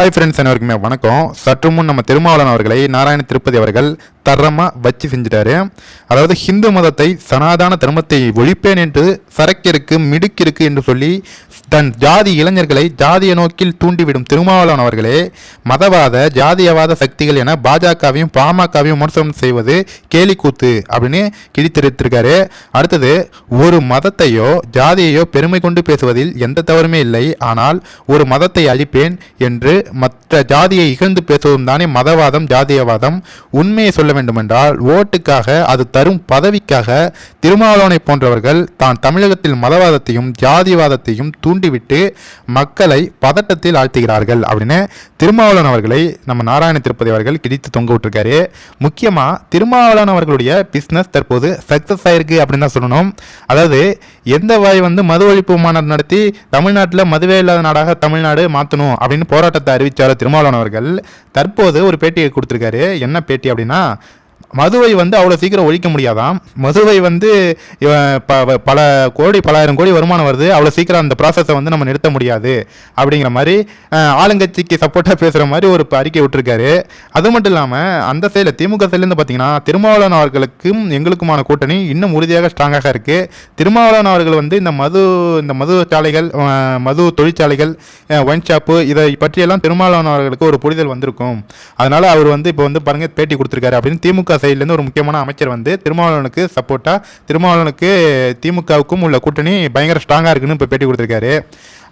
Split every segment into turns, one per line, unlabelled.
Hi friends அனைவருக்குமே வணக்கம். சற்று முன் நம்ம திருமாவளவன் அவர்களை நாராயண திருப்பதி அவர்கள் தரமாக வச்சு செஞ்சிட்டாரு. அதாவது ஹிந்து மதத்தை சனாதன தர்மத்தை ஒழிப்பேன் என்று சரக்கிற்கு மிடுக்கிருக்கு என்று சொல்லி தன் ஜாதி இளைஞர்களை ஜாதிய நோக்கில் தூண்டிவிடும் திருமாவளவன் அவர்களே மதவாத ஜாதியவாத சக்திகள் என பாஜகவையும் பாமகவையும் விமர்சனம் செய்வது கேலிக்கூத்து அப்படின்னு கிழித்தெடுத்திருக்காரு அடுத்தது ஒரு மதத்தையோ ஜாதியையோ பெருமை கொண்டு பேசுவதில் எந்த தவறுமே இல்லை. ஆனால் ஒரு மதத்தை அழிப்பேன் என்று மற்ற ஜாதியை இகழ்ந்து பேசுவதும் தானே மதவாதம் ஜாதியவாதம். உண்மையை சொல்ல வேண்டுமென்றால் ஓட்டுக்காக அது தரும் பதவிக்காக திருமாவளவனை போன்றவர்கள் தான் தமிழகத்தில் மதவாதத்தையும் ஜாதிவாதத்தையும் தூண்டிவிட்டு மக்களை பதட்டத்தில் ஆழ்த்துகிறார்கள் அப்படின்னு திருமாவளவன் அவர்களை நம்ம நாராயண திருப்பதி அவர்கள் கிடித்து தொங்க விட்டுருக்காரு. முக்கியமாக திருமாவளவன் அவர்களுடைய பிஸ்னஸ் தற்போது சக்ஸஸ் ஆயிருக்கு அப்படின்னு தான் சொல்லணும். அதாவது எந்த வாய் வந்து மது ஒழிப்பு மாநாடு நடத்தி தமிழ்நாட்டில் மதுவே இல்லாத நாடாக தமிழ்நாடு மாற்றணும் அப்படின்னு போராட்டத்தை அறிவித்தார் திருமாவளவன் அவர்கள். தற்போது ஒரு பேட்டியை கொடுத்துருக்காரு. என்ன பேட்டி அப்படின்னா மதுவை வந்து அவ்வளோ சீக்கிரம் ஒழிக்க முடியாதாம். மதுவை வந்து ப பல கோடி பலாயிரம் கோடி வருமானம் வருது. அவ்வளோ சீக்கிரம் அந்த ப்ராசஸை வந்து நம்ம நிறுத்த முடியாது. அப்படிங்கிற மாதிரி ஆளுங்கட்சிக்கு சப்போர்ட்டாக பேசுகிற மாதிரி ஒரு அறிக்கை விட்டுருக்காரு. அது மட்டும் இல்லாமல் அந்த சைடில் திமுக சைட்லேருந்து பார்த்தீங்கன்னா திருமாவளவன் அவர்களுக்கும் எங்களுக்குமான கூட்டணி இன்னும் உறுதியாக ஸ்ட்ராங்காக இருக்குது திருமாவளவன் அவர்கள் வந்து இந்த மது இந்த மது சாலைகள் மது தொழிற்சாலைகள் ஒயின் ஷாப்பு இதை பற்றியெல்லாம் திருமாவளவன் அவர்களுக்கு ஒரு புரிதல் வந்திருக்கும். அதனால் அவர் வந்து இப்போ வந்து பாருங்கள் பேட்டி கொடுத்துருக்காரு அப்படின்னு திமுக சைட்லேருந்து ஒரு முக்கியமான அமைச்சர் வந்து திருமாவளவனுக்கு சப்போர்ட்டாக திருமாவளவனுக்கு திமுகவுக்கும் உள்ள கூட்டணி பயங்கர ஸ்ட்ராங்காக இருக்குன்னு இப்போ பேட்டி கொடுத்துருக்காரு.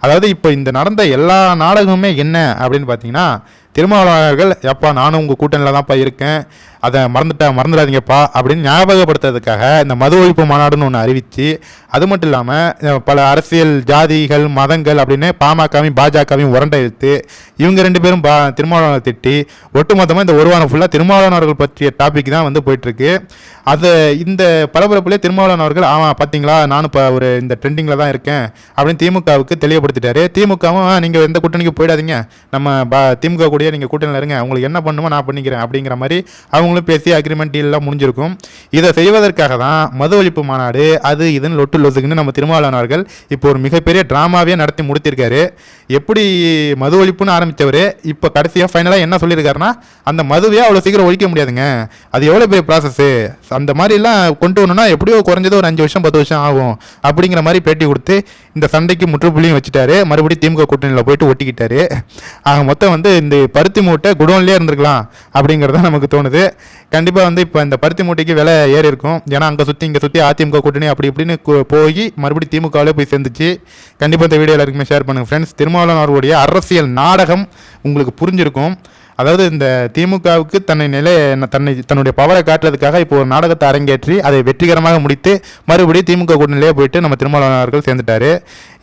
அதாவது இப்போ இந்த நடந்த எல்லா நாடகமுமே என்ன அப்படின்னு பார்த்தீங்கன்னா திருமாவளவர்கள் எப்பா நானும் உங்கள் கூட்டணியில் தான்ப்பா இருக்கேன். அதை மறந்துட்டா மறந்துடாதீங்கப்பா. அப்படின்னு ஞாபகப்படுத்துறதுக்காக இந்த மது ஒழிப்பு மாநாடுன்னு ஒன்று அறிவித்து அது மட்டும் இல்லாமல் பல அரசியல் ஜாதிகள் மதங்கள் அப்படின்னு பாமகவையும் பாஜகவையும் உரண்டை இழுத்து இவங்க ரெண்டு பேரும் பா திருமாவளவனை திட்டி ஒட்டுமொத்தமாக இந்த ஒரு வாரம் ஃபுல்லாக திருமாவளவன் பற்றிய டாபிக் தான் வந்து போயிட்டுருக்கு. அது இந்த பரபரப்புலேயே திருமாவளவன் ஆமாம் பார்த்தீங்களா நானும் இப்போ ஒரு இந்த ட்ரெண்டிங்கில் தான் இருக்கேன். அப்படின்னு திமுகவுக்கு தெளிவுபடுத்திட்டாரு திமுகவும் நீங்கள் எந்த கூட்டணிக்கு போயிடாதீங்க. நம்ம பா திமுக கூடயே நீங்கள் கூட்டணியில் இருங்க. உங்களுக்கு என்ன பண்ணுமோ நான் பண்ணிக்கிறேன். அப்படிங்கிற மாதிரி அவங்களும் பேசி அக்ரிமெண்ட் டீல்லாம் முடிஞ்சிருக்கும். இதை செய்வதற்காக தான் மது ஒழிப்பு மாநாடு அது இதுன்னு லொட்டு லொசுக்குன்னு நம்ம திருமாவளவனார்கள் இப்போ ஒரு மிகப்பெரிய ட்ராமாவே நடத்தி முடித்திருக்காரு. எப்படி மது ஒழிப்புன்னு ஆரம்பித்தவர் இப்போ கடைசியாக ஃபைனலாக என்ன சொல்லியிருக்காருன்னா அந்த மதுவே அவ்வளோ சீக்கிரம் ஒழிக்க முடியாதுங்க. அது எவ்வளோ பெரிய ப்ராசஸ்ஸு அந்த மாதிரிலாம் கொண்டு வரணும்னா எப்படியோ குறைஞ்சது ஒரு அஞ்சு வருஷம் பத்து வருஷம் ஆகும். அப்படிங்கிற மாதிரி பேட்டி கொடுத்து இந்த சண்டைக்கு முற்றுப்புள்ளியும் வச்சுட்டு மறுபடியும் திமுக கூட்டணியில் போயிட்டு ஒட்டிக்கிட்டாரு. ஆக மொத்தம் வந்து இந்த பருத்தி மூட்டை குடோன்லேயே இருந்திருக்கலாம் அப்படிங்கிறது நமக்கு தோணுது. கண்டிப்பாக வந்து இப்போ இந்த பருத்தி மூட்டைக்கு விலை ஏறி இருக்கும். ஏன்னா அங்கே சுற்றி இங்கே சுற்றி அதிமுக கூட்டணி அப்படி இப்படின்னு போய் மறுபடியும் திமுகவிலே போய் சேர்ந்துச்சு. கண்டிப்பாக இந்த வீடியோ எல்லாருக்குமே ஷேர் பண்ணுங்கள் ஃப்ரெண்ட்ஸ் திருமாவளவன் அவர்களுடைய அரசியல் நாடகம் உங்களுக்கு புரிஞ்சிருக்கும். அதாவது இந்த திமுகவுக்கு தன்னை நிலை தன்னை தன்னுடைய பவரை காட்டுறதுக்காக இப்போ ஒரு நாடகத்தை அரங்கேற்றி அதை வெற்றிகரமாக முடித்து மறுபடியும் திமுக கூட்டணியிலே போயிட்டு நம்ம திருமாவளவன் அவர்கள் சேர்ந்துட்டாரு.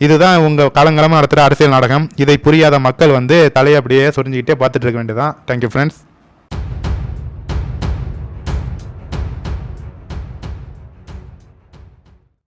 இதுதான் உங்கள் காலங்காலமாக நடத்துகிற அரசியல் நாடகம். இதை புரியாத மக்கள் வந்து தலையை அப்படியே சொரிஞ்சுக்கிட்டே பார்த்துட்டு இருக்க வேண்டியதான் தேங்க்யூ ஃப்ரெண்ட்ஸ்